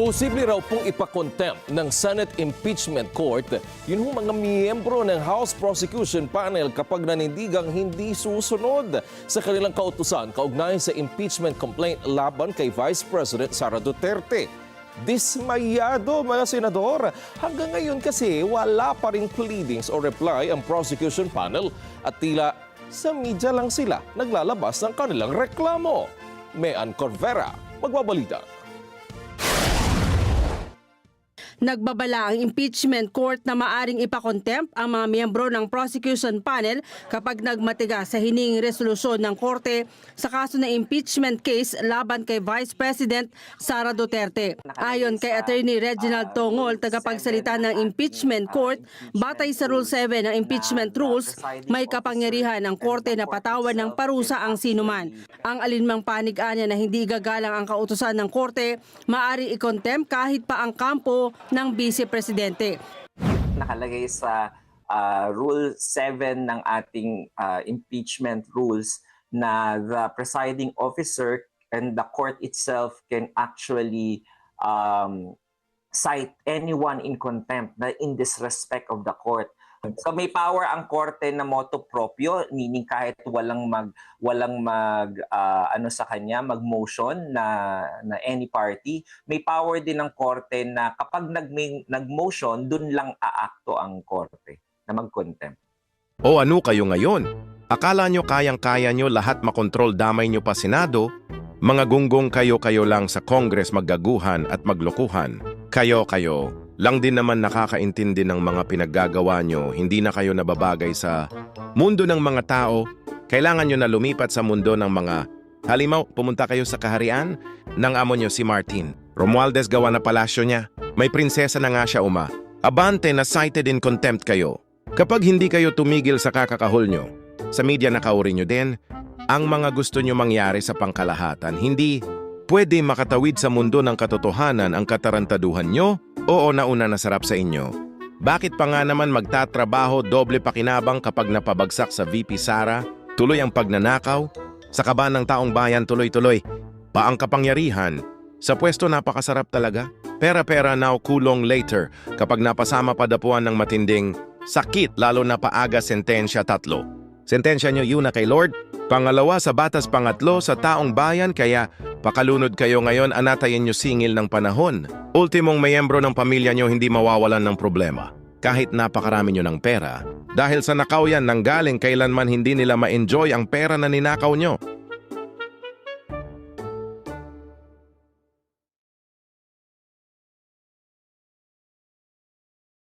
Posible raw pong ipakontempt ng Senate Impeachment Court yun hong mga miyembro ng House Prosecution Panel kapag nanindigang hindi susunod sa kanilang kautusan kaugnay sa impeachment complaint laban kay Vice President Sara Duterte. Dismayado mga senador. Hanggang ngayon kasi wala pa rin pleadings o reply ang prosecution panel at tila sa media lang sila naglalabas ng kanilang reklamo. Mean Corvera, magbabalita. Nagbabala ang impeachment court na maaring ipakontempt ang mga miyembro ng prosecution panel kapag nagmatiga sa hininging resolusyon ng korte sa kaso ng impeachment case laban kay Vice President Sara Duterte. Ayon kay Attorney Reginald Tongol, tagapagsalita ng impeachment court, batay sa Rule 7 ng impeachment rules, may kapangyarihan ang korte na patawan ng parusa ang sinuman. Ang alinmang panig-anya na hindi gagalang ang kautusan ng korte, maaari i-contempt kahit pa ang kampo ng Vice Presidente. nakalagay sa ah, Rule 7 ng ating ah, impeachment rules na the presiding officer and the court itself can actually um, cite anyone in contempt na in disrespect of the court. So may power ang korte na motu proprio meaning kahit walang mag walang mag ah, ano sa kanya mag-motion na na any party may power din ng korte na kapag nag nag-motion dun lang aakto ang korte na mag-contempt. O ano kayo ngayon? Akala nyo kayang-kaya nyo lahat makontrol damay nyo pa Senado? Mga gunggong kayo-kayo lang sa Congress maggaguhan at maglokohan. Kayo-kayo, lang din naman nakakaintindi ng mga pinaggagawa nyo, hindi na kayo nababagay sa mundo ng mga tao. Kailangan nyo na lumipat sa mundo ng mga Halimaw, pumunta kayo sa kaharian ng amo nyo si Martin. Romualdez gawa na palasyo niya. May prinsesa na nga siya uma. Abante na cited in contempt kayo. Kapag hindi kayo tumigil sa kakakahol nyo, sa media nakauri nyo din, ang mga gusto nyo mangyari sa pangkalahatan, hindi pwede makatawid sa mundo ng katotohanan ang katarantaduhan nyo? Oo, nauna na sarap sa inyo. Bakit pa nga naman magtatrabaho doble pakinabang kapag napabagsak sa VP Sara, tuloy ang pagnanakaw, sa kaban ng taong bayan tuloy-tuloy, pa ang kapangyarihan, sa pwesto napakasarap talaga. Pera-pera now kulong later kapag napasama padapuan ng matinding sakit lalo na paaga sentensya tatlo. Sentensya nyo yun na kay Lord, pangalawa sa batas pangatlo sa taong bayan kaya pakalunod kayo ngayon anatayin nyo singil ng panahon. Ultimong mayembro ng pamilya nyo hindi mawawalan ng problema. Kahit napakarami nyo ng pera, dahil sa nakaw yan nang galing kailanman hindi nila ma-enjoy ang pera na ninakaw nyo.